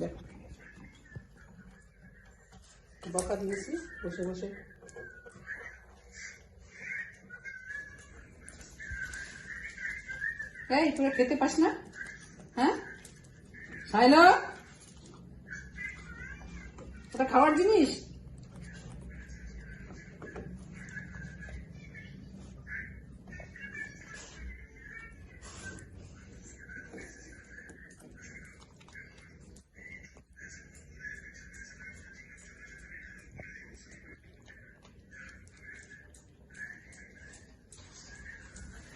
দেখ বকা দিয়েছি বসে বসে। এই, তোরা খেতে পাস না? হ্যাঁ? হ্যালো ওটা খাওয়ার জিনিস?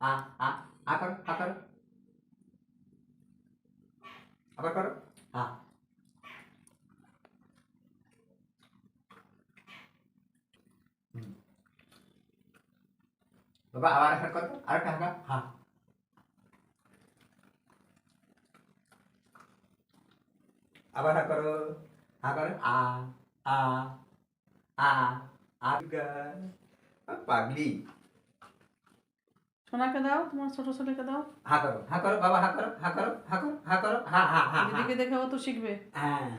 ah, ah, ah, hakar, hakar. Hakar karo, ah. Hmm. বাবা আবার হাকার করো আর একটা হাকার হ্যাঁ আবার হা করো হা করো আ আ আ আ পাগলি সোনাকে দাও তোমার ছোট ছোটকে দাও হা করো হা করো বাবা হা করো হা করো হা করো হা করো হা হা দিদিকে তো শিখবে হ্যাঁ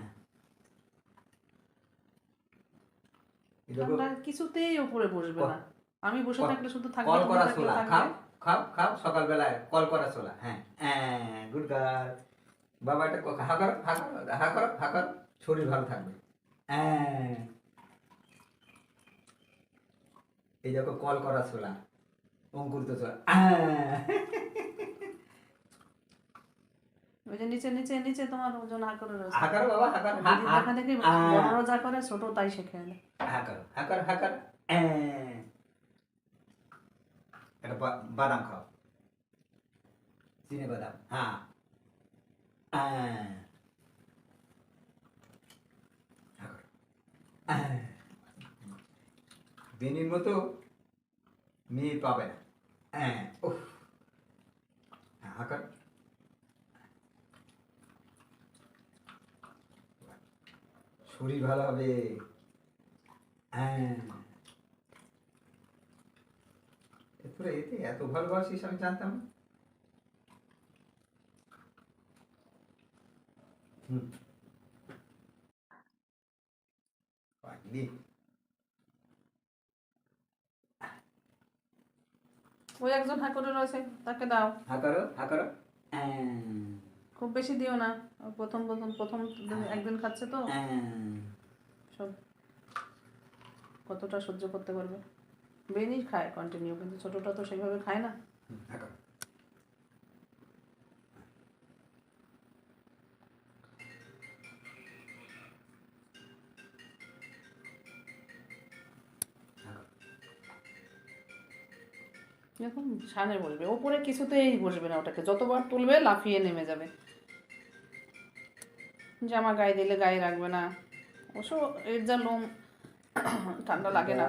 কিছুতেই ওপরে বসবে না আমি বসে কল- থাকলে শুধু থাকবে কল করা ছোলা। খাও খাও খাও সকালবেলায় কল করা ছোলা হ্যাঁ হ্যাঁ গুড গার্ল বাবা এটা হা করো হা করো হা করো হা করো শরীর ভালো থাকবে হ্যাঁ এই দেখো কল করা ছোলা অঙ্কুরিত ওই যে নিচে নিচে নিচে তোমার ওজন বাবা দেখা দেখি যা করে ছোট তাই শেখে এটা বাদাম খাও। চিনে বাদাম। হ্যাঁ। বেনির মতো মেয়ে পাবে না। হ্যাঁ শরীর ভালো হবে। হ্যাঁ এতে এত ভালোবাসিস আমি জানতাম। হুম। ওই একজন হা করে রয়েছে তাকে দাও। হা করো হা করো হ্যাঁ খুব বেশি দিও না। প্রথম প্রথম প্রথম দিন- একদিন খাচ্ছে তো। সব কতটা সহ্য করতে পারবে? বেনি খায় কন্টিনিউ কিন্তু ছোটটা তো সেভাবে খায় না। এরকম সামনে বসবে। ওপরে কিছুতেই বসবে না ওটাকে। যতবার তুলবে, লাফিয়ে নেমে যাবে। জামা গায়ে দিলে গায়ে রাখবে না। অবশ্য এর যা লোম, ঠান্ডা লাগে না।